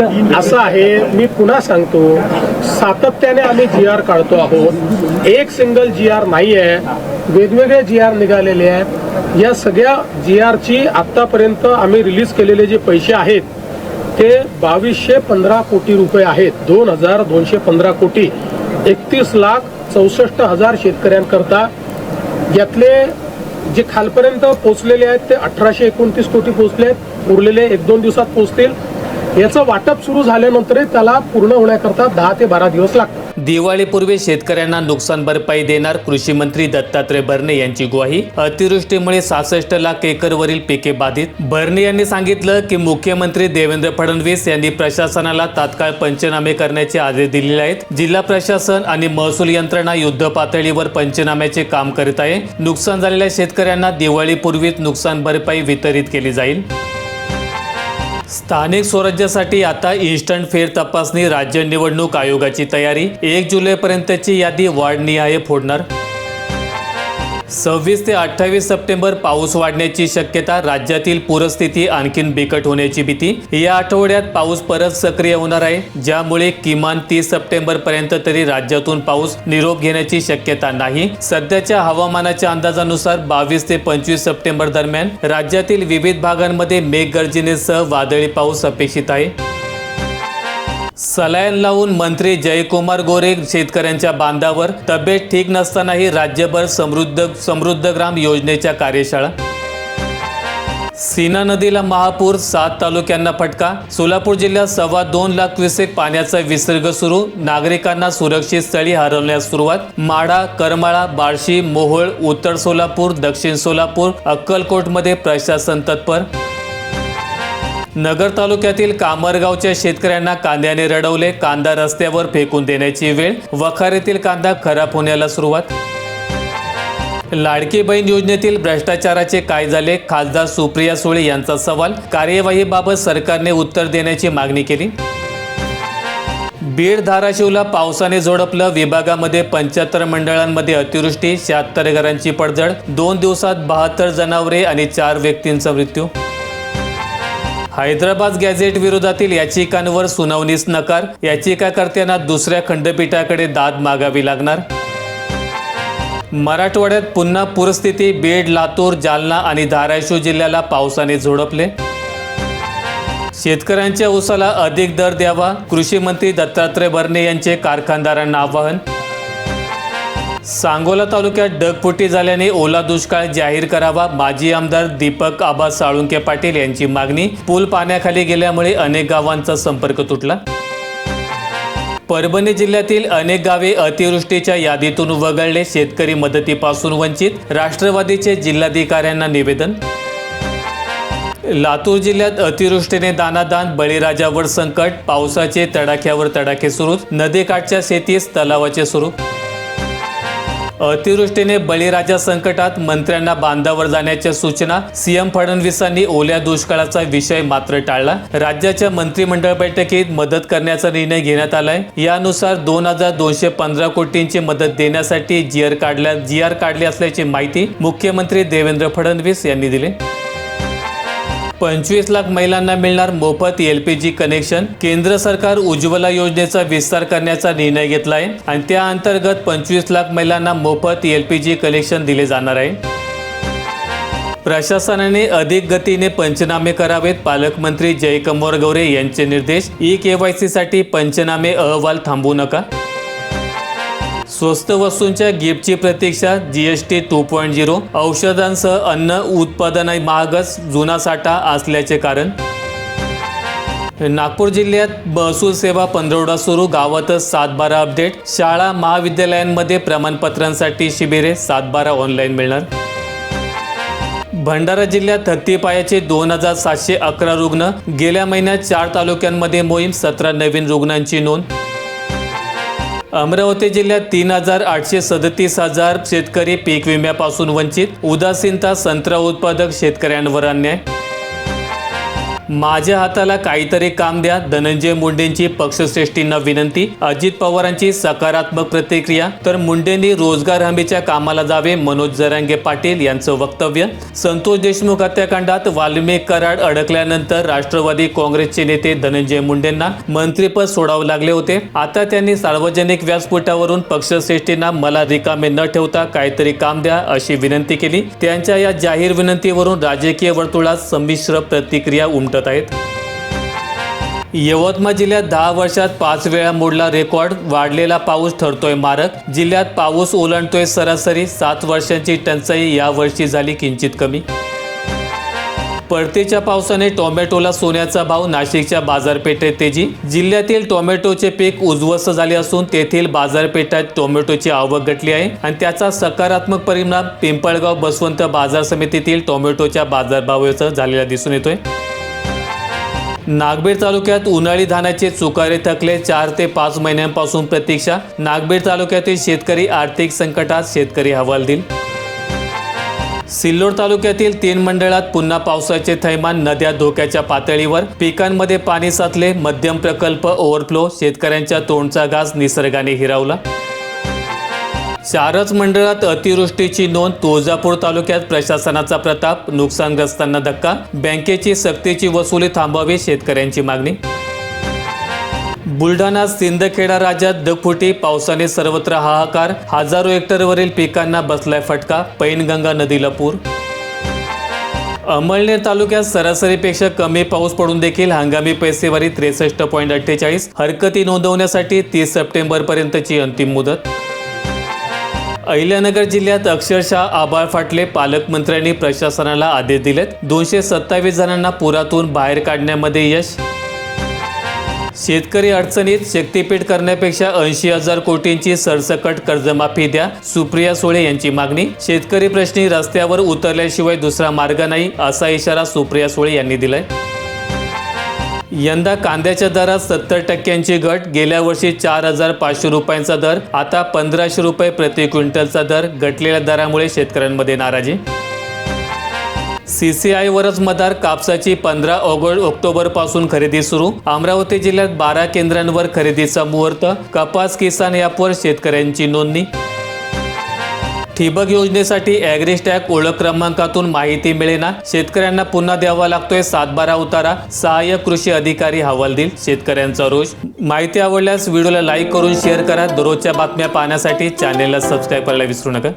असं आहे मी पुन्हा सांगतो सातत्याने आम्ही जी आर काढतो आहोत. एक सिंगल जी आर नाही आहे वेगवेगळे जी आर निघालेले आहेत. या सगळ्या जी आरची आत्तापर्यंत आम्ही रिलीज केलेले जे पैसे आहेत ते बावीसशे पंधरा कोटी रुपये आहेत. दोन हजार दोनशे पंधरा कोटी. एकतीस लाख चौसष्ट हजार शेतकऱ्यांकरता. यातले जे खालपर्यंत पोहोचलेले आहेत ते अठराशे एकोणतीस कोटी पोहोचले आहेत. उरलेले एक दोन दिवसात पोहोचतील. याचं वाटप सुरू झाल्यानंतरही त्याला पूर्ण होण्याकरता दहा ते बारा दिवस लागतात. दिवाळीपूर्वी शेतकऱ्यांना नुकसान भरपाई देणार कृषी मंत्री दत्तात्रय भरणे यांची ग्वाही. अतिवृष्टीमुळे सहासष्ट लाख एकरवरील पिके बाधित. भरणे यांनी सांगितलं की मुख्यमंत्री देवेंद्र फडणवीस यांनी प्रशासनाला तात्काळ पंचनामे करण्याचे आदेश दिलेले आहेत. जिल्हा प्रशासन आणि महसूल यंत्रणा युद्ध पातळीवर पंचनाम्याचे काम करीत आहे. नुकसान झालेल्या शेतकऱ्यांना दिवाळीपूर्वीच नुकसान भरपाई वितरित केली जाईल. स्थानिक स्वराज्यासाठी आता इन्स्टंट फेर तपासणी राज्य निवडणूक आयोगाची तयारी. एक जुलैपर्यंतची यादी वाढनिहाय फोडणार सव्वीस ते अठ्ठावीस सप्टेंबर पाऊस वाढण्याची शक्यता राज्यातील पूरस्थिती आणखीन बिकट होण्याची भीती. या आठवड्यात पाऊस परत सक्रिय होणार आहे ज्यामुळे किमान तीस सप्टेंबर पर्यंत तरी राज्यातून पाऊस निरोप घेण्याची शक्यता नाही. सध्याच्या हवामानाच्या अंदाजानुसार बावीस ते पंचवीस सप्टेंबर दरम्यान राज्यातील विविध भागांमध्ये मेघगर्जनेसह वादळी पाऊस अपेक्षित आहे. सलाईन लावून मंत्री जयकुमार गोरे शेतकऱ्यांच्या बांधावर तब्येत ठीक नसतानाही राज्यभर समृद्ध समृद्ध ग्राम योजनेच्या कार्यशाळा. सीना नदीला महापूर सात तालुक्यांना फटका. सोलापूर जिल्ह्यात सव्वा दोन लाख क्युसेक पाण्याचा विसर्ग सुरू. नागरिकांना सुरक्षित स्थळी हरवण्यास सुरुवात. माडा करमाळा बार्शी मोहोळ उत्तर सोलापूर दक्षिण सोलापूर अक्कलकोटमध्ये प्रशासन तत्पर. नगर तालुक्यातील कामरगावच्या शेतकऱ्यांना कांद्याने रडवले कांदा रस्त्यावर फेकून देण्याची वेळ वखारीतील कांदा खराब होण्याला सुरुवात. लाडकी बहीण योजनेतील भ्रष्टाचाराचे काय झाले? खासदार सुप्रिया सुळे यांचा सवाल. कार्यवाहीबाबत सरकारने उत्तर देण्याची मागणी केली. बीड धाराशिवला पावसाने झोडपलं विभागामध्ये पंच्याहत्तर मंडळांमध्ये अतिवृष्टी शहात्तर घरांची पडझड दोन दिवसात बहात्तर जनावरे आणि चार व्यक्तींचा मृत्यू. हैदराबाद गॅझेट विरोधातील याचिकांवर सुनावणीस नकार. याचिकाकर्त्यांना दुसऱ्या खंडपीठाकडे दाद मागावी लागणार. मराठवाड्यात पुन्हा पूरस्थिती बीड लातूर जालना आणि धाराशिव जिल्ह्याला पावसाने झोडपले. शेतकऱ्यांच्या ऊसाला अधिक दर द्यावा कृषी मंत्री दत्तात्रय भरणे यांचे कारखानदारांना आवाहन. सांगोला तालुक्यात ढगफुटी झाल्याने ओला दुष्काळ जाहीर करावा माजी आमदार दीपक आबा साळुंके पाटील यांची मागणी. पूल पाण्याखाली गेल्यामुळे अनेक गावांचा संपर्क तुटला. परभणी जिल्ह्यातील अनेक गावे अतिवृष्टीच्या यादीतून वगळले शेतकरी मदतीपासून वंचित राष्ट्रवादीचे जिल्हाधिकाऱ्यांना निवेदन. लातूर जिल्ह्यात अतिवृष्टीने दानादान बळीराजावर संकट पावसाचे तडाख्यावर तडाखे सुरू नदीकाठच्या शेतीस तलावाचे स्वरूप अतिवृष्टीने बळीराजा संकटात मंत्र्यांना बांधावर जाण्याच्या सूचना सीएम फडणवीसांनी ओल्या दुष्काळाचा विषय मात्र टाळला. राज्याच्या मंत्रिमंडळ बैठकीत मदत करण्याचा निर्णय घेण्यात आलाय. यानुसार दोन हजार दोनशे पंधरा कोटींची मदत देण्यासाठी जी आर काढल्या जी आर काढली असल्याची माहिती मुख्यमंत्री देवेंद्र फडणवीस यांनी दिली. पंचवीस लाख महिलांना मिळणार मोफत एल पी जी कनेक्शन केंद्र सरकार उज्ज्वला योजनेचा विस्तार करण्याचा निर्णय घेतला आहे आणि त्या अंतर्गत पंचवीस लाख महिलांना मोफत एल पी जी कनेक्शन दिले जाणार आहे. प्रशासनाने अधिक गतीने पंचनामे करावेत. पालकमंत्री जयकमोर गौरे यांचे निर्देश. ई केवायसीसाठी पंचनामे अहवाल थांबवू नका. स्वस्त वस्तूंच्या गिफ्टची प्रतीक्षा जीएसटी टू पॉईंट झिरो औषधांसह अन्न उत्पादन महागच जुना साठा असल्याचे कारण. नागपूर जिल्ह्यात महसूल सेवा पंधरवडा सुरू गावातच सातबारा अपडेट. शाळा महाविद्यालयांमध्ये प्रमाणपत्रांसाठी शिबिरे सातबारा ऑनलाईन मिळणार. भंडारा जिल्ह्यात हत्तीपायाचे दोन हजार सातशे अकरा रुग्ण. गेल्या महिन्यात चार तालुक्यांमध्ये मोहीम सतरा नवीन रुग्णांची नोंद. अमरावती जिल्ह्यात तीन हजार आठशे सदतीस हजार शेतकरी पीक विम्यापासून वंचित उदासीनता संत्रा उत्पादक शेतकऱ्यांवर अन्याय माझ्या हाताला काहीतरी काम द्या. धनंजय मुंडेंची पक्षश्रेष्ठींना विनंती. अजित पवारांची सकारात्मक प्रतिक्रिया. तर मुंडेंनी रोजगार हमीच्या कामाला जावे मनोज जरांगे पाटील यांचं वक्तव्य. संतोष देशमुख हत्याकांडात वाल्मिक कराड अडकल्यानंतर राष्ट्रवादी काँग्रेसचे नेते धनंजय मुंडेंना मंत्रीपद सोडावं लागले होते. आता त्यांनी सार्वजनिक व्यासपीठावरून पक्षश्रेष्ठींना मला रिकामे न ठेवता काहीतरी काम द्या अशी विनंती केली. त्यांच्या या जाहीर विनंतीवरून राजकीय वर्तुळात संमिश्र प्रतिक्रिया उमट उमटत आहेत. यवतमाळ जिल्ह्यात दहा वर्षात पाच वेळा मोडला रेकॉर्ड. वाढलेला पाऊस ठरतोय मारक. जिल्ह्यात पाऊस ओलांडतोय सरासरी. सात वर्षांची टंचाई यावर्षी झाली किंचित कमी. परतीच्या पावसाने टोमॅटोला सोन्याचा भाव नाशिकच्या बाजारपेठेत तेजी. जिल्ह्यातील टोमॅटोचे पीक उद्ध्वस्त झाले असून तेथील बाजारपेठात टोमॅटोची आवक घटली आहे आणि त्याचा सकारात्मक परिणाम पिंपळगाव बसवंत बाजार समितीतील टोमॅटोच्या बाजारभावाचा झालेला दिसून येतोय. नागबीड तालुक्यात उन्हाळी धानाचे चुकारे थकले चार ते पाच महिन्यांपासून प्रतीक्षा. नागबीड तालुक्यातील शेतकरी आर्थिक संकटात शेतकरी हवालदिल. सिल्लोड तालुक्यातील तीन मंडळात पुन्हा पावसाचे थैमान नद्या धोक्याच्या पातळीवर. पिकांमध्ये पाणी साचले मध्यम प्रकल्प ओव्हरफ्लो शेतकऱ्यांच्या तोंडचा घास निसर्गाने हिरावला. चारच मंडळात अतिवृष्टीची नोंद तुळजापूर तालुक्यात प्रशासनाचा प्रताप नुकसानग्रस्तांना धक्का बँकेची सक्तीची वसुली थांबावी शेतकऱ्यांची मागणी. बुलढाणा सिंदखेडा राज्यात ढगफुटी पावसाने सर्वत्र हाहाकार हजारो हेक्टरवरील पिकांना बसलाय फटका पैनगंगा नदीला पूर. अमळनेर तालुक्यात सरासरीपेक्षा कमी पाऊस पडून देखील हंगामी पैसेवारी त्रेसष्ट पॉईंट अठ्ठेचाळीस हरकती नोंदवण्यासाठी तीस सप्टेंबरपर्यंतची अंतिम मुदत. अहिल्यानगर जिल्ह्यात अक्षरशः आबाळ फाटले. पालकमंत्र्यांनी प्रशासनाला आदेश दिलेत. दोनशे सत्तावीस जणांना पुरातून बाहेर काढण्यामध्ये यश. शेतकरी अडचणीत शक्तीपीठ करण्यापेक्षा ऐंशी हजार कोटींची सरसकट कर्जमाफी द्या सुप्रिया सुळे यांची मागणी. शेतकरी प्रश्नी रस्त्यावर उतरल्याशिवाय दुसरा मार्ग नाही असा इशारा सुप्रिया सुळे यांनी दिलाय. यंदा कांद्याच्या दरात सत्तर टक्क्यांची घट. गेल्या वर्षी चार हजार पाचशे रुपयांचा दर. आता पंधराशे रुपये प्रति क्विंटलचा दर. घटलेल्या दरामुळे शेतकऱ्यांमध्ये नाराजी. सीसीआयवरच मदार कापसाची पंधरा ऑगस्ट ऑक्टोबरपासून खरेदी सुरू. अमरावती जिल्ह्यात बारा केंद्रांवर खरेदीचा मुहूर्त. कपास किसान ॲपवर शेतकऱ्यांची नोंदणी. ठिबक योजनेसाठी ॲग्रिस्टॅग ओळख क्रमांकातून माहिती मिळेना. शेतकऱ्यांना पुन्हा द्यावा लागतोय सातबारा उतारा. सहाय्यक कृषी अधिकारी हवालदिल शेतकऱ्यांचा रोष. माहिती आवडल्यास व्हिडिओला लाईक करून शेअर करा. दररोजच्या बातम्या पाहण्यासाठी चॅनेलला सबस्क्राईब करायला विसरू नका.